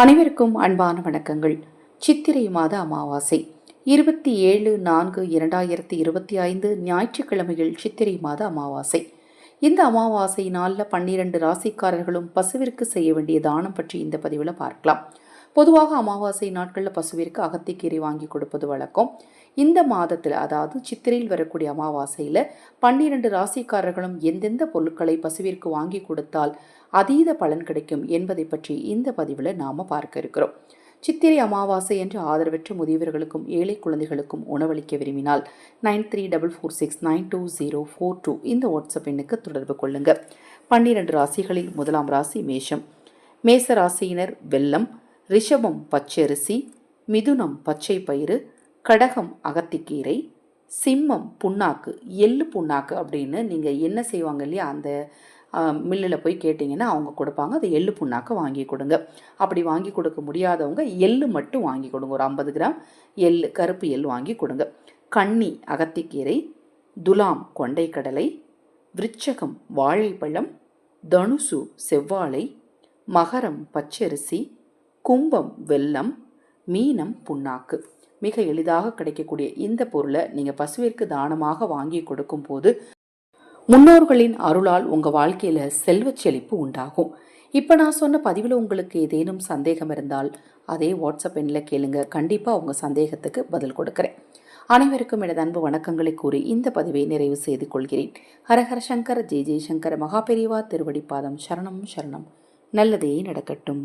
அனைவருக்கும் அன்பான வணக்கங்கள். சித்திரை மாத அமாவாசை. இருபத்தி ஏழு நான்கு இரண்டாயிரத்தி இருபத்தி ஐந்து ஞாயிற்றுக்கிழமையில் சித்திரை மாத அமாவாசை. இந்த அமாவாசை நாளில் பன்னிரண்டு ராசிக்காரர்களும் பசுவிற்கு செய்ய வேண்டிய தானம் பற்றி இந்த பதிவில் பார்க்கலாம். பொதுவாக அமாவாசை நாட்களில் பசுவிற்கு அகத்திக்கீரை வாங்கி கொடுப்பது வழக்கம். இந்த மாதத்தில் அதாவது சித்திரையில் வரக்கூடிய அமாவாசையில் பன்னிரண்டு ராசிக்காரர்களும் எந்தெந்த பொருட்களை பசுவிற்கு வாங்கி கொடுத்தால் அதீத பலன் கிடைக்கும் என்பதை பற்றி இந்த பதிவில் நாம் பார்க்க இருக்கிறோம். சித்திரை அமாவாசை என்று ஆதரவற்ற முதியவர்களுக்கும் ஏழை குழந்தைகளுக்கும் உணவளிக்க விரும்பினால் nine three double four six nine two zero four two இந்த வாட்ஸ்அப் எண்ணுக்கு தொடர்பு கொள்ளுங்கள் பன்னிரண்டு ராசிகளில் முதலாம் ராசி மேஷம். மேச ராசியினர் வெள்ளம் ரிஷபம் பச்சரிசி மிதுனம் பச்சை பயிறு கடகம் அகத்திக்கீரை சிம்மம் புண்ணாக்கு எள்ளு புண்ணாக்கு அப்படின்னு நீங்கள் என்ன செய்வாங்க இல்லையா அந்த மில்லில் போய் கேட்டிங்கன்னா அவங்க கொடுப்பாங்க. அந்த எள்ளு புண்ணாக்கு வாங்கி கொடுங்க. அப்படி வாங்கி கொடுக்க முடியாதவங்க எள்ளு மட்டும் வாங்கி கொடுங்க. ஒரு ஐம்பது கிராம் எள்ளு கருப்பு எள் வாங்கி கொடுங்க. கன்னி அகத்திக்கீரை துலாம் கொண்டைக்கடலை விருச்சகம் வாழைப்பழம் தனுசு செவ்வாழை மகரம் பச்சரிசி கும்பம் வெல்லம் மீனம் புண்ணாக்கு. மிக எளிதாக கிடைக்கக்கூடிய இந்த பொருளை நீங்கள் பசுவிற்கு தானமாக வாங்கி கொடுக்கும் போது முன்னோர்களின் அருளால் உங்கள் வாழ்க்கையில் செல்வச் செழிப்பு உண்டாகும். இப்போ நான் சொன்ன பதிவில் உங்களுக்கு ஏதேனும் சந்தேகம் இருந்தால் அதே வாட்ஸ்அப் எண்ணில் கேளுங்க. கண்டிப்பாக உங்கள் சந்தேகத்துக்கு பதில் கொடுக்குறேன். அனைவருக்கும் எனது அன்பு வணக்கங்களை கூறி இந்த பதிவை நிறைவு செய்து கொள்கிறேன். ஹரஹர சங்கர ஜெய ஜெயசங்கர மகாபெரிவா திருவடிப்பாதம் சரணம் சரணம். நல்லதே நடக்கட்டும்.